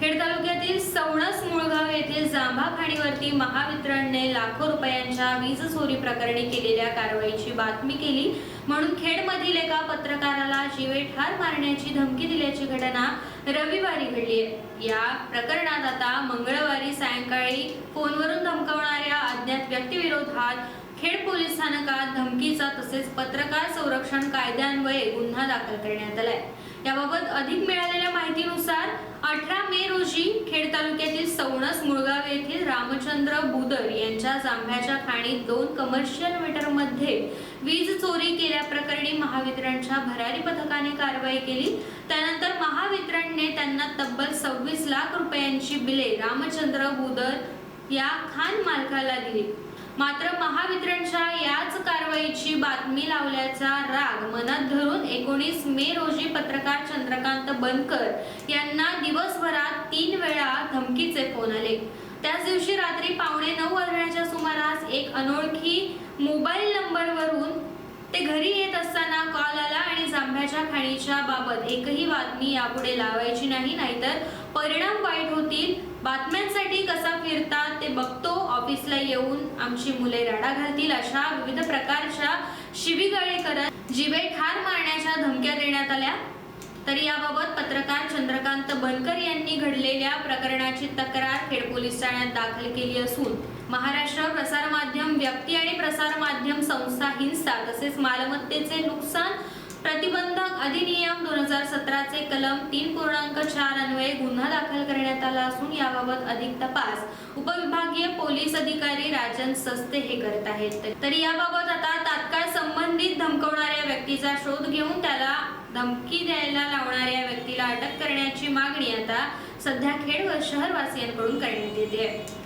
खेड तालुक्यातील सवणस मुळगाव येथील जांभा खाणीवरती महावितरणने लाखो रुपयांच्या वीज चोरी प्रकरणी केलेल्या कारवाईची बातमी केली. म्हणून खेडमधील एका पत्रकाराला जीवे ठार मारण्याची धमकी दिल्याची घटना रविवारी घडली आहे या प्रकरणात आता मंगळवारी सायंकाळी फोनवरून धमकावणाऱ्या अज्ञात व्यक्तीविरोधात खेड पोलीस स्थानकात धमकीचा तसेच पत्रकार संरक्षण कायद्यान्वये गुन्हा दाखल करण्यात आलाय. याबाबत अधिक मिळालेल्या माहितीनुसार अठरा मे रोजी खेड तालुक्यातील सवणस मुळगाव येथील रामचंद्र बुदर यांच्या जांभ्याच्या खाणीत दोन कमर्शियल मीटरमध्ये वीज चोरी केल्याप्रकरणी महावितरणच्या भरारी पथकाने कारवाई केली. त्यानंतर महावितरणने त्यांना तब्बल सव्वीस लाख रुपयांची बिले रामचंद्र बुदर या खान मालकाला दिली. मात्र महावितरणच्या याच कारवाईची बातमी लावल्याचा राग मनात धरून एकोणीस मे रोजी पत्रकार चंद्रकांत बनकर यांना दिवसभरात तीन वेळा धमकीचे फोन आले. त्याच दिवशी रात्री पावणे नऊ वाजण्याच्या सुमारास एक अनोळखी मोबाईल नंबरवरून ते घरी येत असताना कॉल आला आणि जांभ्याच्या खाणीच्या बाबत एकही बातमी यापुढे लावायची नाही नाहीतर परिणाम वाईट होतील. बातम्यांसाठी कसा फिरतात ते बघ येऊन आमची मुले राडा घालतील अशा विविध प्रकारच्या शिवीगाळी करत जिवे ठार मारण्याच्या धमक्या देण्यात आल्या. तरी याबाबत पत्रकार चंद्रकांत बनकर यांनी घडलेल्या प्रकरणाची तक्रार खेड पोलीस ठाण्यात दाखल केली असून महाराष्ट्र प्रसारमाध्यम व्यक्ती आणि प्रसारमाध्यम संस्था हिंसा तसेच मालमत्तेचे नुकसान प्रतिबंधक अधिनियम दोन सतराचे कलम तीन पूर्णांक चार अन्वये गुन्हा दाखल करण्यात आला असून याबाबत अधिक तपास उपविभागीय पोलीस अधिकारी राजन सस्ते हे करत आहेत. तर याबाबत आता तात्काळ संबंधित धमकवणाऱ्या व्यक्तीचा शोध घेऊन त्याला धमकी द्यायला लावणाऱ्या व्यक्तीला अटक करण्याची मागणी आता सध्या खेड व शहरवासियांकडून करण्यात येते. आहे